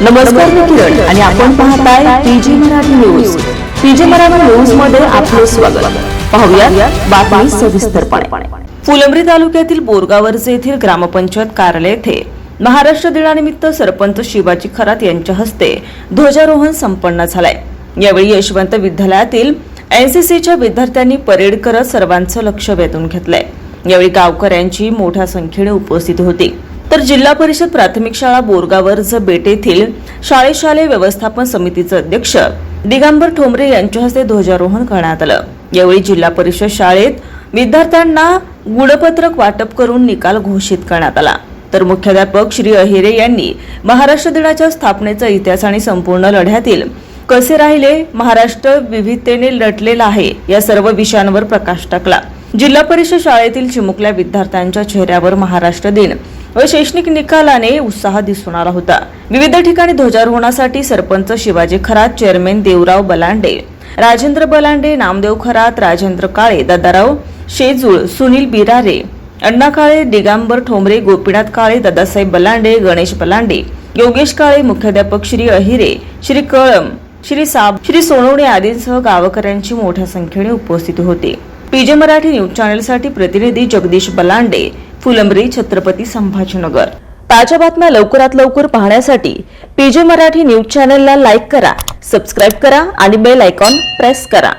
नमस्कार मी किरण आणि आपण पाहताय PG Marathi news. PG Marathi न्यूजमध्ये आपलं स्वागत. पाहूया बातमी सविस्तरपणे. फुलंब्री तालुक्यातील बोरगावरचे येथील ग्रामपंचायत कार्यालय येथे महाराष्ट्र दिनानिमित्त सरपंच शिवाजी खरात यांच्या हस्ते ध्वजारोहण संपन्न झालंय. यावेळी यशवंत विद्यालयातील एनसीसीच्या विद्यार्थ्यांनी परेड करत सर्वांचं लक्ष वेधून घेतलंय. यावेळी गावकऱ्यांची मोठ्या संख्येने उपस्थित होती. तर जिल्हा परिषद प्राथमिक शाळा बोरगावर्ज बेट येथील शाळे शालेय व्यवस्थापन समितीचे अध्यक्ष दिगंबर ठोंबरे यांच्या हस्ते ध्वजारोहण करण्यात आलं. यावेळी जिल्हा परिषद शाळेत विद्यार्थ्यांना गुणपत्रक वाटप करून निकाल घोषित करण्यात आला. तर मुख्याध्यापक श्री अहिरे यांनी महाराष्ट्र दिनाच्या स्थापनेचा इतिहास आणि संपूर्ण लढ्यातील कसे राहिले महाराष्ट्र विविधतेने लढलेला आहे या सर्व विषयांवर प्रकाश टाकला. जिल्हा परिषद शाळेतील चिमुकल्या विद्यार्थ्यांच्या चेहऱ्यावर महाराष्ट्र दिन व शैक्षणिक निकालाने उत्साह दिसून आला होता. विविध ठिकाणी ध्वजारोहणासाठी सरपंच शिवाजी खरात चेअरमॅन देवराव बलांडे राजेंद्र बलांडे नामदेव खरात राजेंद्र काळे दादाराव शेजूळ सुनील बिरारे अण्णा काळे दिगांबर ठोंबरे गोपीनाथ काळे दादासाहेब बलांडे गणेश बलांडे योगेश काळे मुख्याध्यापक श्री अहिरे श्री कळम श्री साब श्री सोनवणे आदींसह गावकऱ्यांची मोठ्या संख्येने उपस्थित होते. पीजे मराठी न्यूज चॅनेलसाठी प्रतिनिधी जगदीश बलांडे फुलंब्री छत्रपती संभाजीनगर. ताज्या बातम्या लवकरात लवकर पाहण्यासाठी पीजे मराठी न्यूज चॅनलला लाईक करा सबस्क्राईब करा आणि बेल आयकॉन प्रेस करा.